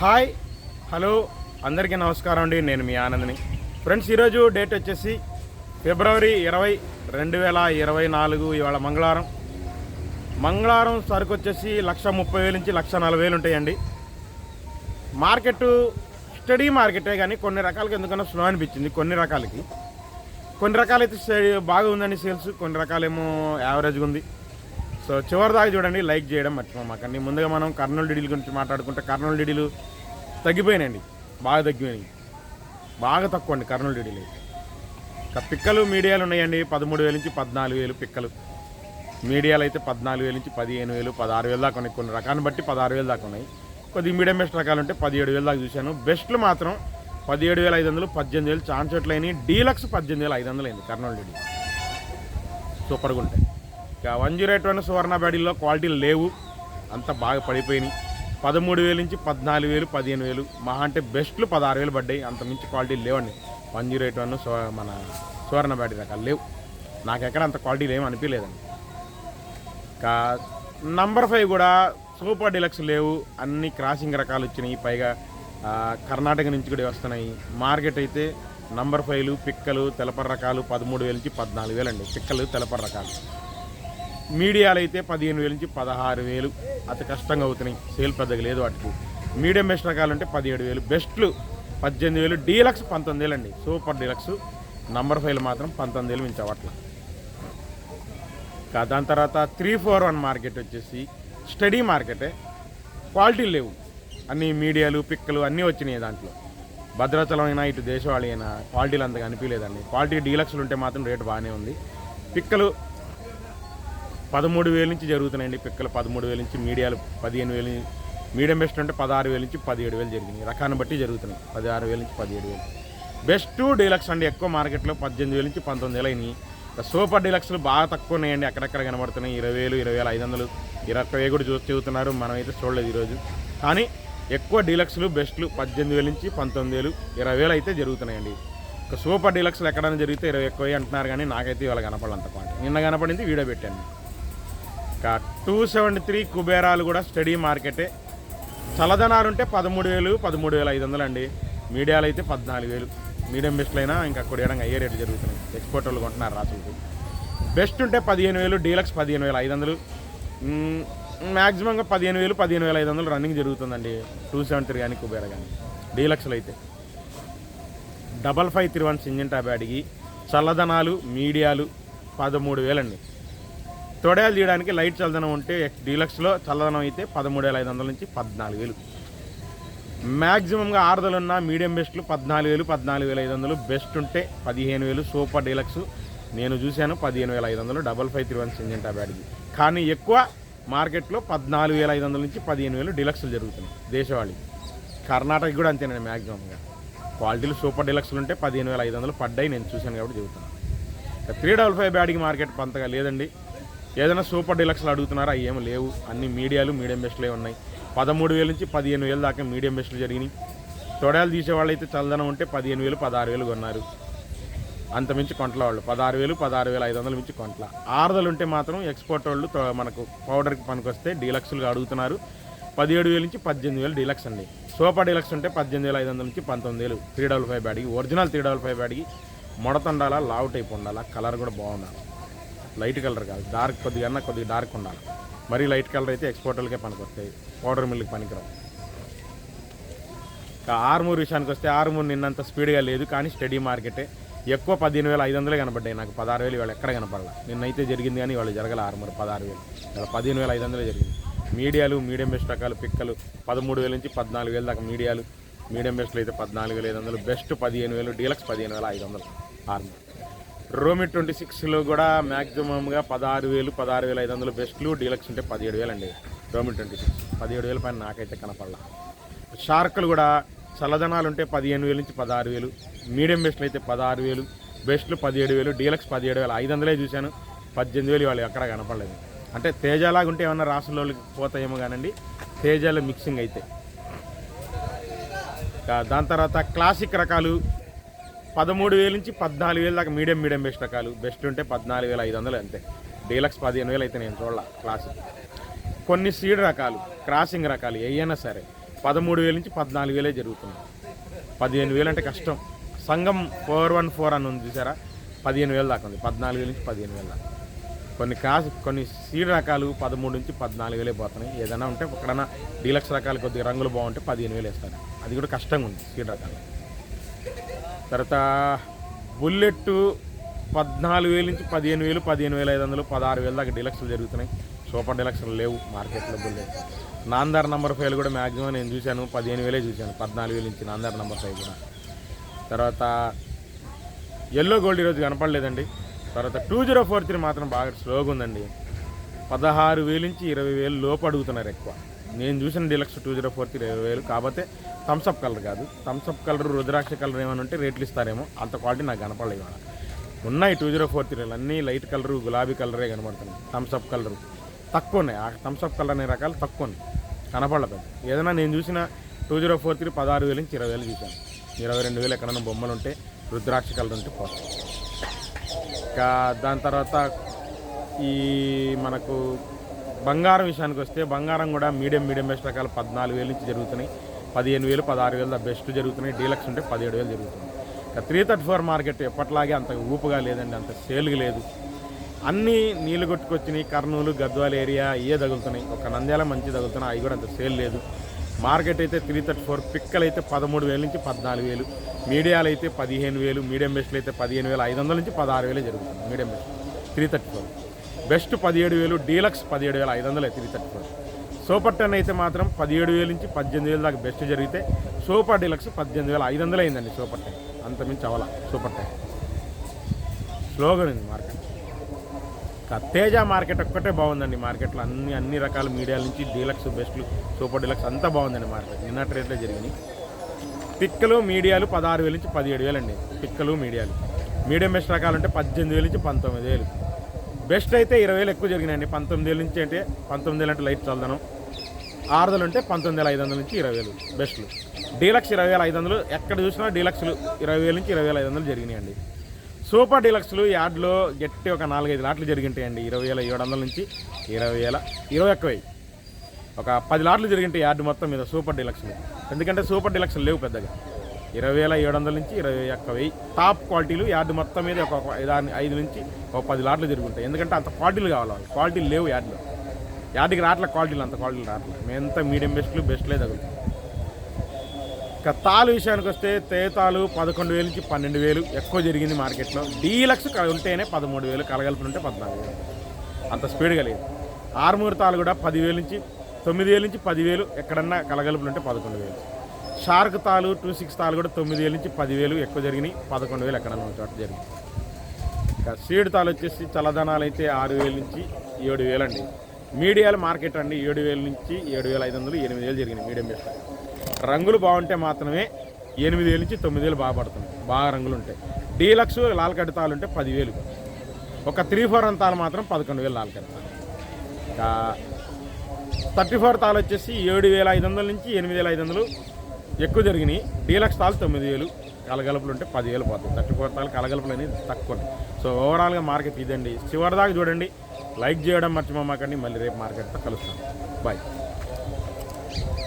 Hi hello అందరికీ నమస్కారం అండి. నేను మీ ఆనందని. ఫ్రెండ్స్ ఈరోజు డేట్ వచ్చేసి ఫిబ్రవరి ఇరవై రెండు వేల ఇరవై నాలుగు ఇవాళ మంగళవారం. మంగళవారం సరుకు వచ్చేసి లక్ష ముప్పై వేలు నుంచి లక్ష నలభై వేలు ఉంటాయండి. మార్కెట్ స్టడీ మార్కెటే కానీ కొన్ని రకాలకి ఎందుకన్నా స్లో అనిపించింది కొన్ని రకాలకి. కొన్ని రకాలైతే బాగా ఉందండి సేల్స్ కొన్ని రకాలేమో యావరేజ్గా ఉంది. సో చివరి దాకా చూడండి లైక్ చేయడం మర్చిపోమాకండి ముందుగా మనం కర్నూలు డీడీల గురించి మాట్లాడుకుంటే కర్నూలు డీడీలు తగ్గిపోయినాయండి బాగా తగ్గిపోయినాయి. బాగా తక్కువ అండి కర్నూలు డీడీలు అయితే. పిక్కలు మీడియాలు ఉన్నాయండి పదమూడు వేల నుంచి పద్నాలుగు వేలు పిక్కలు. మీడియాలు అయితే పద్నాలుగు వేల నుంచి పదిహేను వేలు పదహారు వేలు దాకా ఉన్నాయి. కొన్ని రకాన్ని బట్టి పదహారు వేలు దాకా ఉన్నాయి. కొద్ది మీడియం బెస్ట్ రకాలు ఉంటే పదిహేడు వేలు దాకా చూశాను. బెస్ట్లు మాత్రం పదిహేడు వేల ఐదు వందలు పద్దెనిమిది వేలు ఛాన్స్ ఎట్లయినాయి డీలక్స్ పద్దెనిమిది వేల ఐదు వందలు అయింది కర్నూలు డీడీ సూపర్గా ఉంటాయి. ఇక one zero eight one Suvarna బ్యాడీలో క్వాలిటీలు లేవు. అంత బాగా పడిపోయినాయి. పదమూడు వేలు నుంచి పద్నాలుగు వేలు పదిహేను వేలు మహా అంటే బెస్ట్లు పదహారు వేలు పడ్డాయి. అంత మించి క్వాలిటీలు లేవండి. వన్ జీరో ఎయిట్ వన్ మన సువర్ణ బ్యాటరీ రకాలు లేవు. నాకు ఎక్కడ అంత క్వాలిటీలు ఏమి అనిపించలేదండి. ఇంకా నంబర్ ఫైవ్ కూడా సూపర్ డిలక్స్ లేవు. అన్ని క్రాసింగ్ రకాలు వచ్చినాయి. పైగా కర్ణాటక నుంచి కూడా వస్తున్నాయి. మార్కెట్ అయితే నంబర్ ఫైవ్లు పిక్కలు తెలపర రకాలు పదమూడు వేల నుంచి పద్నాలుగు వేలు అండి పిక్కలు తెలపర రకాలు. మీడియాలు అయితే పదిహేను వేల నుంచి పదహారు వేలు. అతి కష్టంగా అవుతున్నాయి. సేల్ పెద్దగా లేదు వాటికి. మీడియం బెస్ట్ రకాలు అంటే పదిహేడు వేలు. బెస్ట్లు పద్దెనిమిది వేలు. డీలక్స్ పంతొమ్మిది వేలు అండి సూపర్ డీలక్స్. నంబర్ ఫైవ్లు మాత్రం పంతొమ్మిది వేలు మించవట్ల దాని తర్వాత త్రీ ఫోర్ వన్ మార్కెట్ వచ్చేసి స్టడీ మార్కెటే. క్వాలిటీ లేవు. అన్ని మీడియాలు పిక్కలు అన్నీ వచ్చినాయి దాంట్లో. భద్రాచలమైనా అయినా ఇటు దేశవాళీ అయినా క్వాలిటీలు అంతగా అనిపించలేదండి. క్వాలిటీ డీలక్స్లు ఉంటే మాత్రం రేటు బాగానే ఉంది. పిక్కలు పదమూడు వేల నుంచి జరుగుతున్నాయండి పిక్కలు. పదమూడు వేల నుంచి మీడియాలు పదిహేను వేలు మీడియం బెస్ట్ అంటే పదహారు వేల నుంచి పదిహేడు వేలు జరిగినాయి. రకాన్ని బట్టి జరుగుతున్నాయి. పదహారు వేల నుంచి పదిహేడు వేలు. బెస్ట్ డీలక్స్ అండి ఎక్కువ మార్కెట్లో పద్దెనిమిది వేల నుంచి పంతొమ్మిది వేలు అయినాయి. సూపర్ డీలక్స్లు బాగా తక్కువ ఉన్నాయండి. అక్కడక్కడ కనబడుతున్నాయి? ఇరవై వేలు ఇరవై వేల ఐదు వందలు ఇరవై వేలు కూడా చూసి చెబుతున్నారు మనమైతే చూడలేదు ఈరోజు. కానీ ఎక్కువ డీలక్స్లు బెస్ట్లు పద్దెనిమిది వేల నుంచి పంతొమ్మిది వేలు ఇరవై వేలు అయితే జరుగుతున్నాయండి. ఒక సూపర్ డీలక్స్లు ఎక్కడైనా జరిగితే ఇరవై ఎక్కువ అంటున్నారు కానీ నాకైతే ఇవాళ కనపడలేదు అంత నిన్న కనపడింది వీడియో పెట్టాను. టూ సెవెంటీ త్రీ కుబేరాలు కూడా స్టడీ మార్కెటే. చల్లదనాలు ఉంటే పదమూడు వేలు పదమూడు వేల ఐదు వందలు అండి మీడియాలు అయితే పద్నాలుగు వేలు. మీడియం బెస్ట్లు అయినా ఇంకా కొడియడం అయ్యే రేటు జరుగుతున్నాయి. ఎక్స్పోర్ట్ వాళ్ళు కొంటున్నారు రాసులకు బెస్ట్ ఉంటే పదిహేను వేలు డీలక్స్ పదిహేను వేల ఐదు వందలు. మ్యాక్సిమంగా పదిహేను వేలు పదిహేను వేల ఐదు వందలు రన్నింగ్ జరుగుతుందండి. టూ సెవెంటీ త్రీ కానీ కుబేరా కానీ. డీలక్స్లు అయితే డబల్ ఫైవ్ త్రీ వన్ సింజన్ ట్యాబ్ అడిగి చల్లదనాలు మీడియాలు పదమూడు వేలండి. తొడయాలు తీయడానికి లైట్ చల్లదనం ఉంటే డీలక్స్లో చల్లదనం అయితే పదమూడు వేల ఐదు వందల నుంచి పద్నాలుగు వేలు మ్యాక్సిమంగా ఆరుదలు ఉన్న మీడియం బెస్ట్లు పద్నాలుగు వేలు పద్నాలుగు వేల ఐదు వందలు బెస్ట్ ఉంటే పదిహేను వేలు సూపర్ డీలక్స్. నేను చూశాను పదిహేను వేల ఐదు వందలు double five three one Syngenta బ్యాడ్కి కానీ ఎక్కువ మార్కెట్లో పద్నాలుగు వేల ఐదు వందల నుంచి పదిహేను వేలు డీలక్స్లు జరుగుతున్నాయి దేశవాళి కర్ణాటక కూడా అంతేనండి మ్యాక్సిమంగా క్వాలిటీలు సూపర్ డీలక్స్లు ఉంటే పదిహేను వేల ఐదు వందలు పడ్డాయి నేను చూశాను కాబట్టి చెబుతున్నాను. త్రీ డబల్ ఫైవ్ బ్యాడ్కి మార్కెట్ అంతగా లేదండి. ఏదైనా సూపర్ డీలక్స్లు అడుగుతున్నారా? ఏం లేవు. అన్ని మీడియాలు మీడియం బెస్ట్లే ఉన్నాయి. పదమూడు వేల నుంచి పదిహేను వేలు దాకా మీడియం బెస్ట్లు జరిగినాయి. తొడాలు తీసేవాళ్ళు అయితే చల్లదనం ఉంటే పదిహేను వేలు పదహారు వేలు కొన్నారు. అంత మించి కొంటల వాళ్ళు. పదహారు వేలు పదహారు వేల ఐదు వందల మించి కొంటల. ఆరుదలు ఉంటే మాత్రం ఎక్స్పోర్ట్ వాళ్ళు మనకు పౌడర్కి పనికొస్తే డీలక్స్లుగా అడుగుతున్నారు. పదిహేడు వేల నుంచి పద్దెనిమిది వేలు డీలక్స్ అండి. సూపర్ డీలక్స్ ఉంటే పద్దెనిమిది వేల ఐదు వందల నుంచి పంతొమ్మిది వేలు. త్రీ డబల్ ఫైవ్ బ్యాడ్కి ఒరిజినల్ త్రీ డబల్ ఫైవ్ బ్యాడ్కి మొడత ఉండాలా లావు టైప్ ఉండాలా కలర్ కూడా బాగుండాలి. లైట్ కలర్ కాదు. డార్క్ కొద్దిగా కొద్దిగా డార్క్ ఉండాలి. మరీ లైట్ కలర్ అయితే ఎక్స్పోర్టర్లకే పనికొస్తాయి. పౌడర్ మిల్లుకి పనికిరావు. ఆర్మూర్ విషయానికి వస్తే ఆర్మూర్ నిన్నంత స్పీడ్గా లేదు కానీ స్టడీ మార్కెటే. ఎక్కువ పదిహేను వేల ఐదు వందలే కనపడ్డాయి నాకు. పదహారు వేలు ఇవాళ ఎక్కడ కనపడాల. నిన్నైతే జరిగింది కానీ వాళ్ళు జరగల ఆర్మూర్ పదహారు వేలు. ఇవాళ పదిహేను వేల ఐదు వందలే జరిగింది. మీడియాలు మీడియం బెస్ట్ రకాలు పిక్కలు పదమూడు వేల నుంచి పద్నాలుగు వేల దాకా మీడియాలు. మీడియం బెస్ట్లు అయితే పద్నాలుగు వేల ఐదు వందలు బెస్ట్ పదిహేను వేలు డీలక్స్ పదిహేను వేల ఐదు వందలు ఆర్మూర్. రోమి ట్వంటీ సిక్స్లో కూడా మ్యాక్సిమంగా పదహారు వేలు పదహారు వేల ఐదు వందలు బెస్ట్లు డీలక్స్ ఉంటే పదిహేడు వేలు అండి రోమి ట్వంటీ సిక్స్. పదిహేడు వేల పైన నాకైతే కనపడలా. షార్కులు కూడా చల్లదనాలు ఉంటే పదిహేను వేలు నుంచి పదహారు వేలు మీడియం బెస్ట్లు అయితే పదహారు వేలు బెస్ట్లు పదిహేడు వేలు డీలక్స్ పదిహేడు వేలు ఐదు వందలే చూశాను. పద్దెనిమిది వేలు వాళ్ళు ఎక్కడ కనపడలేదు. అంటే తేజలాగా ఉంటే ఏమన్నా రాసులకి పోతాయేమో కానండి తేజాలు మిక్సింగ్ అయితే. దాని తర్వాత క్లాసిక్ రకాలు పదమూడు వేల నుంచి పద్నాలుగు వేల దాకా మీడియం మీడియం బెస్ట్ రకాలు. బెస్ట్ ఉంటే పద్నాలుగు వేల ఐదు వందలు అంతే. డీలక్స్ పదిహేను వేలు అయితే నేను చూడాల క్లాస్. కొన్ని సీడ్ రకాలు క్రాసింగ్ రకాలు ఏయైనా సరే పదమూడు వేల నుంచి పద్నాలుగు వేలే జరుగుతుంది పదిహేను వేలు అంటే కష్టం. సంఘం ఫోర్ వన్ ఫోర్ అని ఉంది చూసారా? పదిహేను వేలు దాకా ఉంది. పద్నాలుగు వేల నుంచి పదిహేను వేల దాకా. కొన్ని క్రాస్ కొన్ని సీడ్ రకాలు పదమూడు నుంచి పద్నాలుగు వేలే పోతున్నాయి. ఏదైనా ఉంటే ఎక్కడైనా డీలక్స్ రకాలు కొద్దిగా రంగులు బాగుంటే పదిహేను వేలు వేస్తారు. అది కూడా కష్టంగా ఉంది సీడ్ రకాలు. తర్వాత బుల్లెట్ పద్నాలుగు వేల నుంచి పదిహేను వేలు పదిహేను వేల ఐదు వందలు పదహారు వేల దాకా డిలక్స్లు జరుగుతున్నాయి. సూపర్ డిలక్స్లు లేవు మార్కెట్లో బుల్లెట్. నాందార్ నంబర్ ఫైవ్ కూడా మ్యాక్సిమం నేను చూశాను పదిహేను వేలే చూశాను పద్నాలుగు వేల నుంచి నాందార్ నంబర్ ఫైవ్ కూడా. తర్వాత ఎల్లో గోల్డ్ ఈరోజు కనపడలేదండి. తర్వాత టూ జీరో ఫోర్ త్రీ మాత్రం బాగా స్లోగా ఉందండి. పదహారు వేలు నుంచి ఇరవై వేలు లోపు అడుగుతున్నారు ఎక్కువ. నేను చూసిన deluxe two zero four three ఇరవై వేలు. కాకపోతే థమ్స్అప్ కలర్ కాదు. Thums Up colour rudraksha colour ఏమైనా ఉంటే రేట్లు ఇస్తారేమో. అంత క్వాలిటీ నాకు కనపడలేదు ఇవాళ. ఉన్నాయి టూ జీరో ఫోర్ త్రీలు. అన్నీ లైట్ కలరు గులాబీ కలరే కనబడుతున్నాయి. థమ్స్అప్ కలర్ తక్కువ ఉన్నాయి ఆ థమ్స్అప్ కలర్ అనే రకాలు తక్కువ ఉన్నాయి కనపడలేదు ఏదైనా నేను చూసిన టూ జీరో ఫోర్ త్రీ పదహారు వేల నుంచి ఇరవై వేలు చూశాను. ఇరవై రెండు వేలు ఎక్కడైనా బొమ్మలు ఉంటే రుద్రాక్ష కలర్ ఉంటే పోతాయి. ఇంకా దాని తర్వాత ఈ మనకు బంగారం విషయానికి వస్తే బంగారం కూడా మీడియం మీడియం బెస్ట్ రకాలు పద్నాలుగు వేలు నుంచి జరుగుతున్నాయి. పదిహేను వేలు పదహారు వేలు బెస్ట్ జరుగుతున్నాయి. డీలక్స్ ఉంటే పదిహేడు వేలు జరుగుతుంది. ఇక త్రీ థర్టీ ఫోర్ మార్కెట్ ఎప్పట్లాగే అంత ఊపుగా లేదండి అంత సేల్గా లేదు. అన్నీ నీళ్ళు కొట్టుకొచ్చినాయి. కర్నూలు గద్వాల ఏరియా ఇవే తగులుతున్నాయి. ఒక నంద్యాల మంచి తగులుతున్నాయి. అవి కూడా అంత సేల్ లేదు. మార్కెట్ అయితే త్రీ థర్టీ ఫోర్ పిక్కలు అయితే పదమూడు వేల నుంచి పద్నాలుగు వేలు. మీడియాలు అయితే పదిహేను వేలు మీడియం బెస్ట్లు అయితే పదిహేను వేలు ఐదు వందల నుంచి పదహారు వేలే జరుగుతుంది medium best. Three thirty four. Best పదిహేడు వేలు డీలక్స్ పదిహేడు వేల ఐదు వందలు three thirty four super ten అయితే మాత్రం పదిహేడు వేల నుంచి పద్దెనిమిది వేల దాకా బెస్ట్ జరిగితే సూపర్ డీలక్స్ పద్దెనిమిది వేల ఐదు వందలు అయిందండి సూపర్ టెన్. అంతమించి అవల సూపర్ టెన్. స్లోగా ఉంది మార్కెట్. తేజ మార్కెట్ ఒక్కటే బాగుందండి మార్కెట్లో. అన్ని అన్ని రకాల మీడియాల నుంచి డీలక్స్ బెస్ట్లు సూపర్ డీలక్స్ అంతా బాగుందండి మార్కెట్. నిన్నటి రేట్లో జరిగినాయి. పిక్కలు మీడియాలు పదహారు వేల నుంచి పదిహేడు వేలు అండి పిక్కలు మీడియాలు. మీడియం బెస్ట్ రకాలు అంటే పద్దెనిమిది వేల నుంచి పంతొమ్మిది వేలు. బెస్ట్ అయితే ఇరవై వేలు ఎక్కువ జరిగినాయండి. పంతొమ్మిది వేల నుంచి అంటే పంతొమ్మిది వేలు అంటే లైట్ చల్దనం ఆరుదలు అంటే పంతొమ్మిది వేల ఐదు వందల నుంచి ఇరవై వేలు. బెస్ట్లు. డీలక్స్ ఇరవై వేల ఐదు వందలు. ఎక్కడ చూసినా డీలక్స్లు ఇరవై వేల నుంచి ఇరవై వేల ఐదు వందలు జరిగినాయండి. సూపర్ డీలక్స్లు యార్డ్లో గట్టి ఒక నాలుగైదు లాట్లు జరిగింటాయండి. ఇరవై వేల ఏడు వందల నుంచి ఇరవై వేల ఇరవై ఎక్కువై ఒక పది లాట్లు జరిగింటాయి యార్డ్ మొత్తం మీద సూపర్ డీలక్స్లు. ఎందుకంటే సూపర్ డీలక్స్లు లేవు పెద్దగా. ఇరవై వేల ఏడు వందల నుంచి ఇరవై ఒక్క వెయ్యి. టాప్ క్వాలిటీలు యార్డ్ మొత్తం మీద ఒక దాని ఐదు నుంచి ఒక పది లాట్లు జరుగుతాయి ఎందుకంటే అంత క్వాలిటీలు కావాలి వాళ్ళకి. క్వాలిటీలు లేవు యార్డ్లో యార్డ్కి రావట్లే క్వాలిటీలు అంత క్వాలిటీలు రావట్లేదు మేమంతా మీడియం బెస్ట్లు బెస్ట్లే తగులుతాయి ఇక తాలు విషయానికి వస్తే తేతాలు పదకొండు వేలు నుంచి పన్నెండు వేలు ఎక్కువ జరిగింది మార్కెట్లో. డీలక్స్ ఉంటేనే పదమూడు వేలు కలగలుపులు ఉంటే పద్నాలుగు వేలు. అంత స్పీడ్గా లేదు. ఆరుమూరు తాలు కూడా పదివేలు నుంచి తొమ్మిది వేలు నుంచి పదివేలు ఎక్కడన్నా కలగలుపులు ఉంటే పదకొండు వేలు. షార్క్ తాలు టూ సిక్స్ తాలు కూడా తొమ్మిది వేలు నుంచి పదివేలు ఎక్కువ జరిగినాయి. పదకొండు వేలు ఎక్కడ చోట జరిగింది. ఇంకా సీడ్ తాలు వచ్చేసి చల్లదనాలు అయితే ఆరు వేల నుంచి ఏడు వేలు అండి. మీడియాలు మార్కెట్ అండి ఏడు వేల నుంచి ఏడు వేల ఐదు వందలు ఎనిమిది వేలు జరిగినాయి మీడియం బెస్ట్ రంగులు బాగుంటే మాత్రమే ఎనిమిది వేల నుంచి తొమ్మిది వేలు బాగా పడుతుంది బాగా రంగులు ఉంటాయి. డీలక్స్ లాల్ తాలు ఉంటే పదివేలు. ఒక త్రీ ఫోర్ తాలు మాత్రం పదకొండు వేలు లాల్ తాలు. ఇంకా థర్టీ ఫోర్ తాలు వచ్చేసి ఏడు వేల ఐదు వందల నుంచి ఎనిమిది వేల ఐదు వందలు ఎక్కువ జరిగినాయి. డీలక్స్ తాలు తొమ్మిది వేలు కలగలుపులు ఉంటే పదివేలు పోతాయి. థర్టీ ఫోర్ తాలు కలగలుపులు అనేది తక్కువ ఉంటాయి. సో ఓవరాల్గా మార్కెట్ ఇదండి. చివరిదాకా చూడండి. లైక్ చేయడం మర్చిపోమాకండి. మళ్ళీ రేపు మార్కెట్తో కలుస్తాను బాయ్